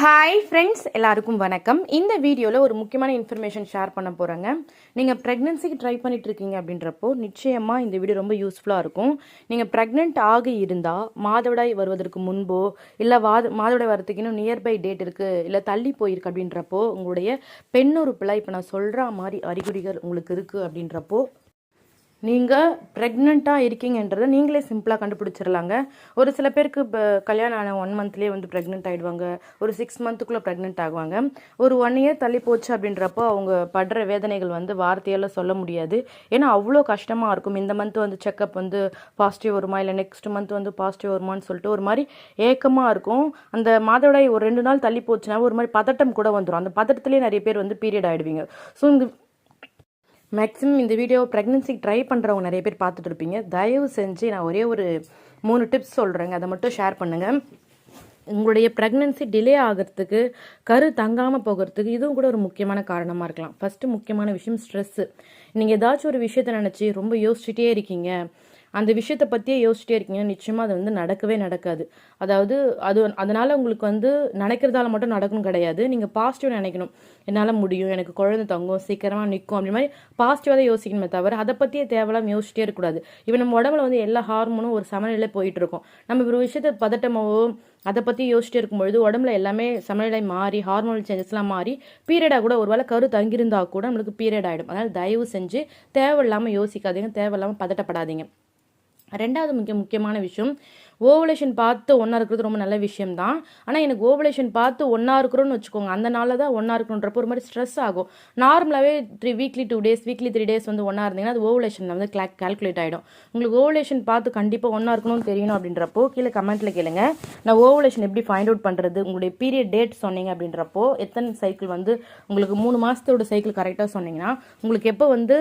Hi friends எல்லாருக்கும் வணக்கம். இந்த வீடியோவில் ஒரு முக்கியமான இன்ஃபர்மேஷன் ஷேர் பண்ண போகிறேங்க நீங்கள் ப்ரெக்னென்சிக்கு ட்ரை பண்ணிட்டு இருக்கீங்க அப்படின்றப்போ நிச்சயமாக இந்த வீடியோ ரொம்ப யூஸ்ஃபுல்லாக இருக்கும். நீங்கள் ப்ரெக்னென்ட் ஆக இருந்தால் மாதவிடாய் வருவதற்கு முன்போ இல்லை வாத மாதவிடாய் வரதுக்கு இன்னும் நியர்பை டேட் இருக்குது இல்லை தள்ளி போயிருக்கு அப்படின்றப்போ உங்களுடைய பெண்ணுறுப்பில் இப்போ நான் சொல்கிற மாதிரி அறிகுறிகள் உங்களுக்கு இருக்குது அப்படின்றப்போ நீங்கள் ப்ரெக்னெண்ட்டாக இருக்கீங்கன்றதை நீங்களே சிம்பிளாக கண்டுபிடிச்சிடலாங்க ஒரு சில பேருக்கு இப்போ கல்யாணம் ஆன ஒன் மந்த்லேயே வந்து ப்ரெக்னென்ட் ஆகிடுவாங்க ஒரு சிக்ஸ் மந்த்துக்குள்ளே ப்ரெக்னென்ட் ஆகுவாங்க. ஒரு ஒன் இயர் தள்ளி போச்சு அப்படின்றப்போ அவங்க படுற வேதனைகள் வந்து வார்த்தையால் சொல்ல முடியாது. ஏன்னா அவ்வளோ கஷ்டமாக இருக்கும். இந்த மந்த் வந்து செக்கப் வந்து பாசிட்டிவ் வருமா? இல்லை நெக்ஸ்ட் மந்த் வந்து பாசிட்டிவ் வருமான்னு சொல்லிட்டு ஒரு மாதிரி ஏக்கமாக இருக்கும். அந்த மாதவிடாய் ஒரு ரெண்டு நாள் தள்ளி போச்சுன்னா ஒரு மாதிரி பதட்டம் கூட வந்துடும் அந்த பதட்டத்திலே நிறைய பேர் வந்து பீரியட் ஆகிடுவீங்க ஸோ இந்த மேக்ஸிமம் இந்த வீடியோ ப்ரெக்னென்சிக்கு ட்ரை பண்ணுறவங்க நிறைய பேர் பார்த்துட்டு இருப்பீங்க. தயவு செஞ்சு நான் ஒரே ஒரு மூணு டிப்ஸ் சொல்கிறேங்க அதை மட்டும் ஷேர் பண்ணுங்கள் உங்களுடைய ப்ரெக்னென்சி டிலே ஆகிறதுக்கு கரு தங்காமல் போகிறதுக்கு இதுவும் கூட ஒரு முக்கியமான காரணமாக இருக்கலாம். ஃபஸ்ட்டு முக்கியமான விஷயம் ஸ்ட்ரெஸ்ஸு நீங்கள் ஏதாச்சும் ஒரு விஷயத்தை நினச்சி ரொம்ப யோசிச்சுட்டே இருக்கீங்க. அந்த விஷயத்தை பற்றியே யோசிச்சிட்டே இருக்கீங்கன்னா நிச்சயமாக அது வந்து நடக்கவே நடக்காது. அதாவது அது அதனால் உங்களுக்கு வந்து நினைக்கிறதால மட்டும் நடக்கணும் கிடையாது. நீங்கள் பாசிட்டிவ் நினைக்கணும். என்னால் முடியும் எனக்கு குழந்தை தங்கும் சீக்கிரமாக நிற்கும் அப்படி மாதிரி பாசிட்டிவாக தான் யோசிக்கணுமே தவிர அதை பற்றியே தேவையில்லாமல் யோசிச்சிட்டே இருக்கக்கூடாது. இப்போ நம்ம உடம்புல வந்து எல்லா ஹார்மோனும் ஒரு சமநிலையில் போயிட்டு இருக்கும். நம்ம ஒரு விஷயத்தை பதட்டமாவோ அதை பற்றி யோசிச்சுட்டு இருக்கும்பொழுது உடம்புல எல்லாமே சமநிலை மாறி ஹார்மோனல் சேஞ்சஸ்லாம் மாறி பீரியடாக கூட ஒரு வேளை கரு தங்கியிருந்தா கூட நம்மளுக்கு பீரியட் ஆகிடும் அதனால் தயவு செஞ்சு தேவையில்லாமல் யோசிக்காதீங்க தேவையில்லாமல் பதட்டப்படாதீங்க. ரெண்டாவது முக்கிய முக்கியமான விஷயம் ஓவலேஷன் பார்த்து ஒன்றா இருக்கிறது ரொம்ப நல்ல விஷயம் தான் ஆனால் எனக்கு ஓவலேஷன் பார்த்து ஒன்றா இருக்கிறோன்னு வச்சுக்கோங்க. அந்த நாளில் தான் ஒன்றா இருக்கணுன்றப்போ ஒரு மாதிரி ஸ்ட்ரெஸ் ஆகும். நார்மலாகவே three weekly two days weekly three days வந்து ஒன்றா இருந்தீங்கன்னா அது ஓவலேஷன் வந்து கிளாக் கால்குலேட் ஆகிடும் உங்களுக்கு ஓவலேஷன் பார்த்து கண்டிப்பாக ஒன்றா இருக்கணும்னு தெரியணும் அப்படின்றப்போ கீழே கமெண்ட்டில் கேளுங்க. நான் ஓவலேஷன் எப்படி ஃபைண்ட் அவுட் பண்ணுறது உங்களுடைய பீரியட் டேட் சொன்னீங்க அப்படின்றப்போ எத்தனை சைக்கிள் வந்து உங்களுக்கு மூணு மாதத்தோட சைக்கிள் கரெக்டாக சொன்னீங்கன்னா உங்களுக்கு எப்போ வந்து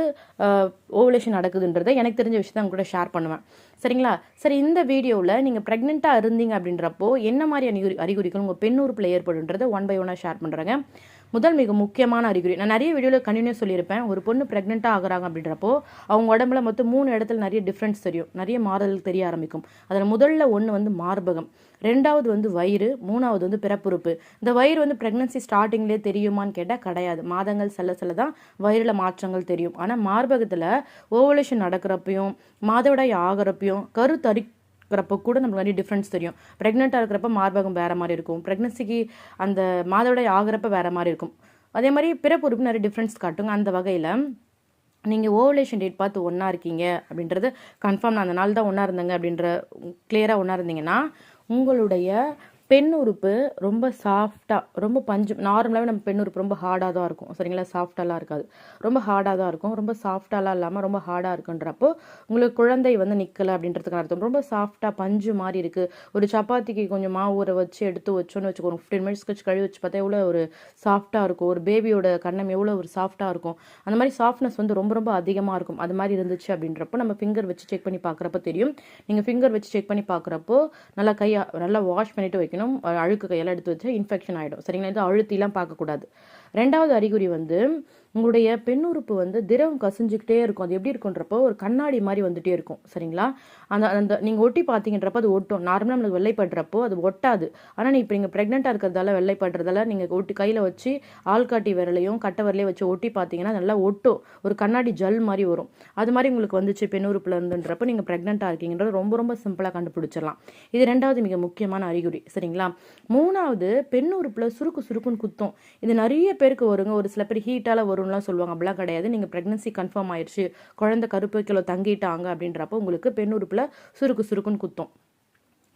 ஓவலேஷன் நடக்குதுன்றதை எனக்கு தெரிஞ்ச விஷயத்தை உங்கள்கிட்ட ஷேர் பண்ணுவேன். சரிங்களா? சரி இந்த வீடியோவில் நீங்கள் ப்ரெக்னெண்ட்டாக இருந்தீங்க அப்படின்றப்போ என்ன மாதிரி அறிகுறிகள் உங்கள் பெண் உறுப்பில் ஏற்படுன்றதை ஒன் பை ஒன்னாக ஷேர் பண்ணுறேங்க முதல் மிக முக்கியமான அறிகுறி. நான் நிறைய வீடியோவில் கண்டினியூ சொல்லியிருப்பேன். ஒரு பொண்ணு ப்ரெக்னெண்ட்டாக ஆகுறாங்க அப்படின்றப்போ அவங்க உடம்புல மொத்தம் மூணு இடத்துல நிறைய டிஃப்ரென்ஸ் தெரியும். நிறைய மாறுதல் தெரிய ஆரம்பிக்கும். அதில் முதல்ல ஒன்று வந்து மார்பகம். ரெண்டாவது வந்து வயிறு. மூணாவது வந்து பிறப்புறுப்பு. இந்த வயிறு வந்து ப்ரெக்னன்சி ஸ்டார்டிங்லேயே தெரியுமான்னு கேட்டால் கிடையாது. மாதங்கள் செல்ல செல்ல தான் வயிறில் மாற்றங்கள் தெரியும். ஆனால் மார்பகத்தில் ஓவலேஷன் நடக்கிறப்பையும் மாதவிடாய் ஆகிறப்பையும் கரு தரி இருக்கிறப்ப கூட நமக்கு நிறைய டிஃப்ரென்ஸ் தெரியும். ப்ரெக்னெண்ட்டாக இருக்கிறப்ப மார்பகம் வேறு மாதிரி இருக்கும். ப்ரெக்னன்சிக்கு அந்த மாதவிடாய் ஆகிறப்ப வேறு மாதிரி இருக்கும். அதே மாதிரி பிறப்புறுப்பு நிறைய டிஃப்ரென்ஸ் காட்டுங்க. அந்த வகையில் நீங்கள் ஓவலேஷன் டேட் பார்த்து ஒன்றா இருக்கீங்க அப்படின்றது கன்ஃபார்ம் நான் அந்த நாள் தான் ஒன்றா இருந்தேங்க அப்படின்ற கிளியராக ஒன்றா இருந்தீங்கன்னா உங்களுடைய பெண் உறுப்பு ரொம்ப சாஃப்டாக ரொம்ப பஞ்சு நார்மலாகவே நம்ம பெண் உறுப்பு ரொம்ப ஹார்டாக தான் இருக்கும். சரிங்களா? சாஃப்டாலாம் இருக்காது. ரொம்ப ஹார்டாக தான் இருக்கும். ரொம்ப சாஃப்டாலாம் இல்லாமல் ரொம்ப ஹார்டாக இருக்குன்றப்போ உங்களுக்கு குழந்தை வந்து நிற்கலை அப்படின்றதுக்கு அர்த்தம். ரொம்ப சாஃப்டாக பஞ்சு மாதிரி இருக்குது ஒரு சப்பாத்திக்கு கொஞ்சம் மாவு ஊற வச்சு எடுத்து வச்சோன்னு வச்சுக்கோ ஒரு ஃபிஃப்டீன் மினிட்ஸ் கழிச்சு கழுவி வச்சு பார்த்தா எவ்வளோ ஒரு சாஃப்டாக இருக்கும். ஒரு பேபியோட கண்ணம் எவ்வளோ ஒரு சாஃப்டாக இருக்கும். அந்த மாதிரி சாஃப்ட்னஸ் வந்து ரொம்ப ரொம்ப அதிகமாக இருக்கும். அது மாதிரி இருந்துச்சு அப்படின்றப்போ நம்ம ஃபிங்கர் வச்சு செக் பண்ணி பார்க்குறப்ப தெரியும். நீங்கள் ஃபிங்கர் வச்சு செக் பண்ணி பார்க்குறப்போ நல்லா கையை நல்லா வாஷ் பண்ணிட்டு வைக்கணும். வைக்கணும். அழுக்கு கையெல்லாம் எடுத்து வச்சா இன்ஃபெக்ஷன் ஆகிடும் சரிங்களா? இது அழுத்திலாம் பார்க்கக்கூடாது. ரெண்டாவது அறிகுறி வந்து உங்களுடைய பெண் உறுப்பு வந்து திரவம் கசிஞ்சுக்கிட்டே இருக்கும். அது எப்படி இருக்குன்றப்போ ஒரு கண்ணாடி மாதிரி வந்துட்டே இருக்கும். சரிங்களா? அந்த அந்த நீங்கள் ஒட்டி பார்த்தீங்கன்றப்போ அது ஒட்டும். நார்மலாக நம்மளுக்கு வெள்ளைப்படுறப்போ அது ஒட்டாது. ஆனால் நீ இப்போ நீங்கள் ப்ரெக்னெண்ட்டாக இருக்கிறதால வெள்ளைப்படுறதால நீங்கள் ஒட்டி கையில் வச்சு ஆள்காட்டி விரலையும் கட்டை விரலையும் வச்சு ஒட்டி பார்த்தீங்கன்னா நல்லா ஒட்டும். ஒரு கண்ணாடி ஜல் மாதிரி வரும். அது மாதிரி உங்களுக்கு வந்துச்சு பெண் உறுப்பில் இருந்துன்றப்போ நீங்கள் ப்ரெக்னெண்ட்டாக இருக்கீங்கன்றது ரொம்ப ரொம்ப சிம்பிளாக கண்டுபிடிச்சிடலாம். இது ரெண்டாவது மிக முக்கியமான அறிகுறி. சரிங்களா? மூணாவது பெண் உறுப்பில் சுருக்கு சுருக்குன்னு குத்தும். இது நிறைய பேருக்கு வருங்க. ஒரு சில பேர் ஹீட்டால் வரும்லாம் சொல்லுவாங்க. அப்படிலாம் கிடையாது. நீங்கள் ப்ரெக்னன்சி கன்ஃபார்ம் ஆயிடுச்சு. குழந்தை கருப்பைக்கிலோ தங்கிட்டாங்க அப்படின்றப்போ உங்களுக்கு பெண் உறுப்பில் சுருக்கு சுருக்குன்னு குத்தும்.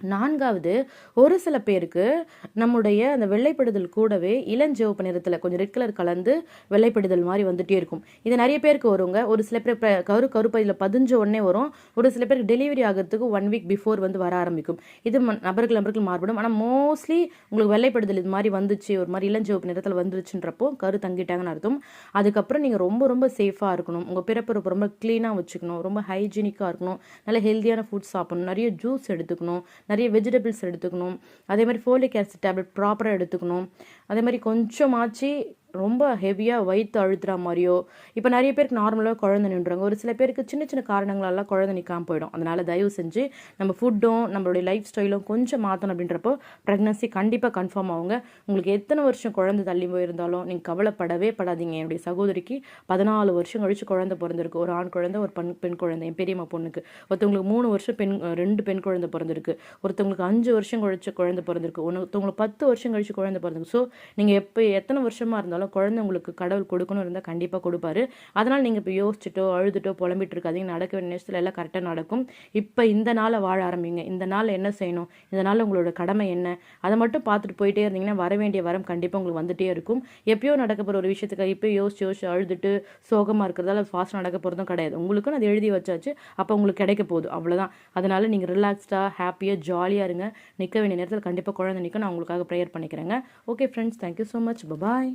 நான்காவது ஒரு சில பேருக்கு நம்முடைய அந்த வெள்ளைப்படுதல் கூடவே இளஞ்சிவப்பு நிறத்தில் கொஞ்சம் ரெட் கலர் கலந்து வெள்ளைப்படுதல் மாதிரி வந்துகிட்டே இருக்கும். இது நிறைய பேருக்கு வருங்க. ஒரு சில பேர் கரு கருப்பையில் பதிஞ்ச உடனே வரும். ஒரு சில பேருக்கு டெலிவரி ஆகிறதுக்கு ஒன் வீக் பிஃபோர் வந்து வர ஆரம்பிக்கும். இது நபர்கள் நபர்கள் மாறுபடும். ஆனால் மோஸ்ட்லி உங்களுக்கு வெள்ளைப்படுதல் இது மாதிரி வந்துச்சு ஒரு மாதிரி இளஞ்சிவப்பு நிறத்தில் வந்துருச்சுன்றப்போ கரு தங்கிட்டாங்கன்னு அர்த்தம். அதுக்கப்புறம் நீங்கள் ரொம்ப ரொம்ப சேஃபாக இருக்கணும். உங்கள் பிறப்பு ரொம்ப க்ளீனாக வச்சுக்கணும். ரொம்ப ஹைஜீனிக்காக இருக்கணும். நல்ல ஹெல்த்தியான ஃபுட் சாப்பிடணும். நிறைய ஜூஸ் எடுத்துக்கணும். நிறைய வெஜிடபிள்ஸ் எடுத்துக்கணும். அதே மாதிரி ஃபோலிக் ஆசிட் டேப்லெட் ப்ராப்பராக எடுத்துக்கணும். அதே மாதிரி கொஞ்சமாச்சு ரொம்ப ஹெவியாக வயிற்று அழுத்துற மாதிரியோ இப்போ நிறைய பேருக்கு நார்மலாக குழந்தை நின்றுறாங்க ஒரு சில பேருக்கு சின்ன சின்ன காரணங்களாலாம் குழந்தை நிற்காமல் போயிடும். அதனால் தயவு செஞ்சு நம்ம ஃபுட்டும் நம்மளுடைய லைஃப் ஸ்டைலும் கொஞ்சம் மாற்றணும் அப்படின்றப்போ ப்ரெக்னன்சி கண்டிப்பாக கன்ஃபார்ம் ஆகுங்க. உங்களுக்கு எத்தனை வருஷம் குழந்தை தள்ளி போயிருந்தாலும் நீங்கள் கவலைப்படவே படாதீங்க. என்னுடைய சகோதரிக்கு பதினாலு வருஷம் கழிச்சு குழந்தை பிறந்திருக்கு. ஒரு ஆண் குழந்தை ஒரு பெண் பெண் குழந்தை. என் பெரியம்மா பொண்ணுக்கு. ஒருத்தவங்களுக்கு மூணு வருஷம் பெண் ரெண்டு பெண் குழந்தை பிறந்திருக்கு. ஒருத்தவங்களுக்கு அஞ்சு வருஷம் கழிச்சு குழந்தை பிறந்திருக்கு. ஒருத்தவங்களுக்கு பத்து வருஷம் கழிச்சு குழந்தை பிறந்திருக்கு. ஸோ நீங்கள் எப்போ எத்தனை வருஷமாக இருந்தாலும் குழந்தை உங்களுக்கு கடவுள் கொடுக்கணும் இருந்தால் கண்டிப்பாக கொடுப்பாரு. அதனால் நீங்கள் இப்போ யோசிச்சுட்டோ அழுதுட்டோ புலம்பிட்டு இருக்காதீங்க நடக்க வேண்டிய நேரத்தில் எல்லாம் கரெக்டாக நடக்கும். இப்போ இந்த நாளை வாழ ஆரம்பிங்க. இந்த நாள் என்ன செய்யணும்? இந்த நாள் உங்களோட கடமை என்ன? அதை மட்டும் பார்த்துட்டு போயிட்டே இருந்தீங்கன்னா வர வேண்டிய வரம் கண்டிப்பாக உங்களுக்கு வந்துட்டே இருக்கும். எப்பயோ நடக்க போகிற ஒரு விஷயத்துக்கு இப்போ யோசிச்சு யோசிச்சு அழுதுட்டு சோகமாக இருக்கிறதால ஃபாஸ்ட் நடக்க போகிறதும் கிடையாது. உங்களுக்கும் அது எழுதி வச்சாச்சு. அப்போ உங்களுக்கு கிடைக்க போகுது. அவ்வளோதான் அதனால் நீங்கள் ரிலாக்ஸ்டாக ஹாப்பியாக ஜாலியாக இருங்க. நிற்க வேண்டிய நேரத்தில் கண்டிப்பாக குழந்தை நிற்க நான் உங்களுக்காக ப்ரேயர் பண்ணிக்கிறேங்க. Okay friends thank you so much bye bye